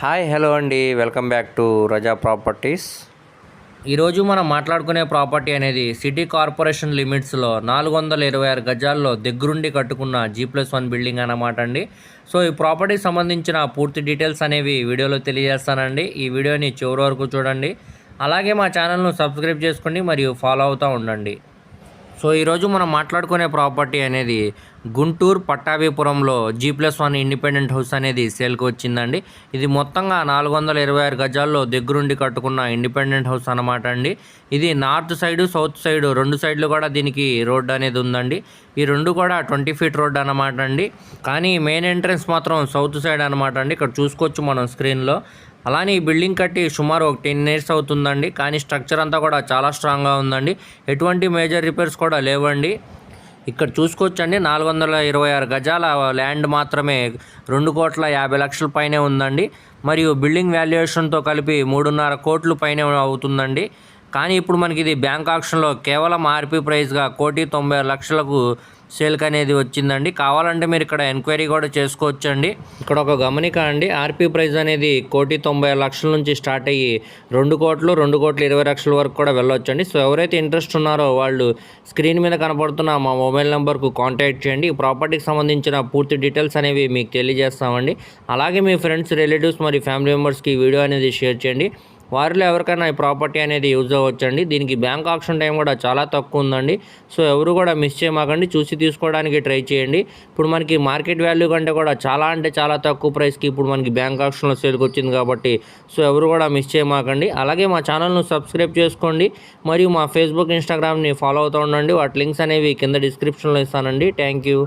Hi hello అండి. Welcome back to Raza Properties. ఈరోజు మనం మాట్లాడుకునే ప్రాపర్టీ అనేది సిటీ కార్పొరేషన్ లిమిట్స్లో నాలుగు వందల ఇరవై ఆరు గజాల్లో దగ్గరుండి కట్టుకున్న జీ ప్లస్ వన్ బిల్డింగ్ అన్నమాట అండి. సో ఈ ప్రాపర్టీకి సంబంధించిన పూర్తి డీటెయిల్స్ అనేవి వీడియోలో తెలియజేస్తానండి. ఈ వీడియోని చివరి వరకు చూడండి. అలాగే మా ఛానల్ను సబ్స్క్రైబ్ చేసుకోండి మరియు ఫాలో అవుతూ ఉండండి. సో ఈరోజు మనం మాట్లాడుకునే ప్రాపర్టీ అనేది Guntur పట్టాభిపురంలో G plus one independent house అనేది సేల్కి వచ్చిందండి. ఇది మొత్తంగా నాలుగు వందల ఇరవై ఆరు గజాల్లో దగ్గరుండి కట్టుకున్న ఇండిపెండెంట్ హౌస్ అనమాట అండి. ఇది నార్త్ సైడు సౌత్ సైడ్ రెండు సైడ్లు కూడా దీనికి రోడ్డు అనేది ఉందండి. ఈ రెండు కూడా ట్వంటీ ఫీట్ రోడ్ అనమాట అండి. కానీ మెయిన్ ఎంట్రన్స్ మాత్రం సౌత్ సైడ్ అనమాట అండి. ఇక్కడ చూసుకోవచ్చు మనం స్క్రీన్లో. అలానే ఈ బిల్డింగ్ కట్టి సుమారు ఒక టెన్ ఇయర్స్ అవుతుందండి. కానీ స్ట్రక్చర్ అంతా కూడా చాలా స్ట్రాంగ్గా ఉందండి. ఎటువంటి మేజర్ రిపేర్స్ కూడా లేవండి. ఇక్కడ చూసుకోవచ్చండి. నాలుగు వందల ఇరవై ఆరు గజాల ల్యాండ్ మాత్రమే రెండు కోట్ల యాభై లక్షల పైనే ఉందండి. మరియు బిల్డింగ్ వాల్యుయేషన్తో కలిపి మూడున్నర కోట్లు పైనే అవుతుందండి. కానీ ఇప్పుడు మనకి ఇది బ్యాంక్ ఆప్షన్లో కేవలం ఆర్పీ ప్రైస్గా కోటి తొంభై లక్షలకు సేల్కి అనేది వచ్చిందండి. కావాలంటే మీరు ఇక్కడ ఎంక్వైరీ కూడా చేసుకోవచ్చండి. ఇక్కడ ఒక గమనిక అండి. ఆర్పీ ప్రైస్ అనేది కోటి తొంభై లక్షల నుంచి స్టార్ట్ అయ్యి రెండు కోట్లు రెండు కోట్ల ఇరవై లక్షల వరకు కూడా వెళ్ళొచ్చండి. సో ఎవరైతే ఇంట్రెస్ట్ ఉన్నారో వాళ్ళు స్క్రీన్ మీద కనపడుతున్న మా మొబైల్ నెంబర్కు కాంటాక్ట్ చేయండి. ఈ ప్రాపర్టీకి సంబంధించిన పూర్తి డీటెయిల్స్ అనేవి మీకు తెలియజేస్తామండి. అలాగే మీ ఫ్రెండ్స్ రిలేటివ్స్ మరియు ఫ్యామిలీ మెంబర్స్కి ఈ వీడియో అనేది షేర్ చేయండి. వారిలో ఎవరికైనా ఈ ప్రాపర్టీ అనేది యూజ్ అవ్వచ్చండి. దీనికి బ్యాంక్ ఆప్షన్ టైం కూడా చాలా తక్కువ ఉందండి. సో ఎవరు కూడా మిస్ చేయమాకండి. చూసి తీసుకోవడానికి ట్రై చేయండి. ఇప్పుడు మనకి మార్కెట్ వాల్యూ కంటే కూడా చాలా అంటే చాలా తక్కువ ప్రైస్కి ఇప్పుడు మనకి బ్యాంక్ ఆప్షన్లో సేల్కి వచ్చింది కాబట్టి సో ఎవరు కూడా మిస్ చేయమాకండి. అలాగే మా ఛానల్ను సబ్స్క్రైబ్ చేసుకోండి. మరియు మా ఫేస్బుక్ ఇన్స్టాగ్రామ్ని ఫాలో అవుతూ ఉండండి. వాటి లింక్స్ అనేవి కింద డిస్క్రిప్షన్లో ఇస్తానండి. Thank you